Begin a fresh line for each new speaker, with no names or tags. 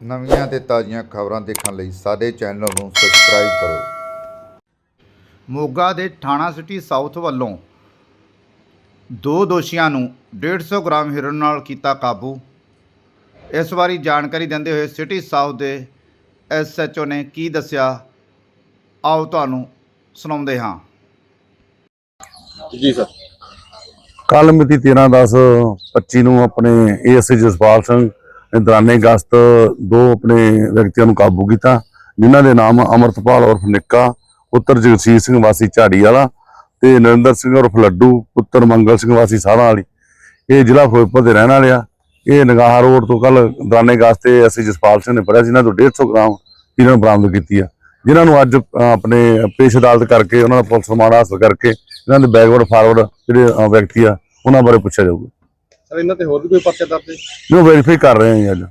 ਨਵੀਆਂ ਤੇ ਤਾਜ਼ੀਆਂ ਖਬਰਾਂ ਦੇਖਣ ਲਈ ਸਾਡੇ ਚੈਨਲ ਨੂੰ ਸਬਸਕ੍ਰਾਈਬ ਕਰੋ। ਮੋਗਾ ਦੇ ਥਾਣਾ ਸਿਟੀ ਸਾਊਥ ਵੱਲੋਂ ਦੋ ਦੋਸ਼ੀਆਂ ਨੂੰ 150 ਗ੍ਰਾਮ ਹੀਰੋਇਨ ਨਾਲ ਕੀਤਾ ਕਾਬੂ। ਇਸ ਬਾਰੇ ਜਾਣਕਾਰੀ ਦਿੰਦੇ ਹੋਏ ਸਿਟੀ ਸਾਊਥ ਦੇ ਐਸਐਚਓ ਨੇ ਕੀ ਦੱਸਿਆ ਆਓ ਤੁਹਾਨੂੰ ਸੁਣਾਉਂਦੇ ਹਾਂ।
ਜੀ ਸਰ।
ਕੱਲ ਮਿਤੀ 13/10/25 ਨੂੰ ਆਪਣੇ ਏਐਸਏ ਜਸਪਾਲ ਸਿੰਘ ਦੌਰਾਨੇ ਗਸਤ ਦੋ ਆਪਣੇ ਵਿਅਕਤੀਆਂ ਨੂੰ ਕਾਬੂ ਕੀਤਾ, ਜਿਨ੍ਹਾਂ ਦੇ ਨਾਮ ਅਮਰਤਪਾਲ ਉਰਫ ਨਿੱਕਾ, ਪੁੱਤਰ ਜਗਸੀਰ ਸਿੰਘ ਵਾਸੀ ਝਾੜੀ ਵਾਲਾ ਤੇ ਨਰਿੰਦਰ ਸਿੰਘ ਉਰਫ ਲੱਡੂ, ਪੁੱਤਰ ਮੰਗਲ ਸਿੰਘ ਵਾਸੀ ਸਾਰਾ ਵਾਲੀ। ਇਹ ਜ਼ਿਲ੍ਹਾ ਫਿਰੋਜ਼ਪੁਰ ਦੇ ਰਹਿਣ ਵਾਲੇ ਆ। ਇਹ ਨਗਾਹ ਰੋਡ ਤੋਂ ਕੱਲ ਦੌਰਾਨੇ ਗਸਤ ਤੇ ਅਸੀਂ ਜਸਪਾਲ ਸਿੰਘ ਨੇ ਫੜਿਆ ਸੀ ਇਹਨਾਂ ਤੋਂ 150 ਗ੍ਰਾਮ ਇਹਨਾਂ ਨੂੰ ਬਰਾਮਦ ਕੀਤੀ ਆ। ਜਿਨ੍ਹਾਂ ਨੂੰ ਅੱਜ ਆਪਣੇ ਪੇਸ਼ ਅਦਾਲਤ ਕਰਕੇ, ਉਹਨਾਂ ਦਾ ਪੁਲਿਸ ਰਿਮਾਂਡ ਹਾਸਲ ਕਰਕੇ, ਇਹਨਾਂ ਦੇ ਬੈਕਵਰਡ ਫਾਰਵਰਡ ਜਿਹੜੇ ਵਿਅਕਤੀ ਆ, ਉਹਨਾਂ ਬਾਰੇ ਪੁੱਛਿਆ ਜਾਊਗਾ।
ਸਰ, ਇਹਨਾਂ ਤੇ ਹੋਰ ਵੀ ਕੋਈ ਪਰਚਾ ਦਰਜ ਹੈ?
ਨੂੰ ਵੈਰੀਫਾਈ ਕਰ ਰਹੇ ਹਾਂ ਜੀ ਅੱਜ।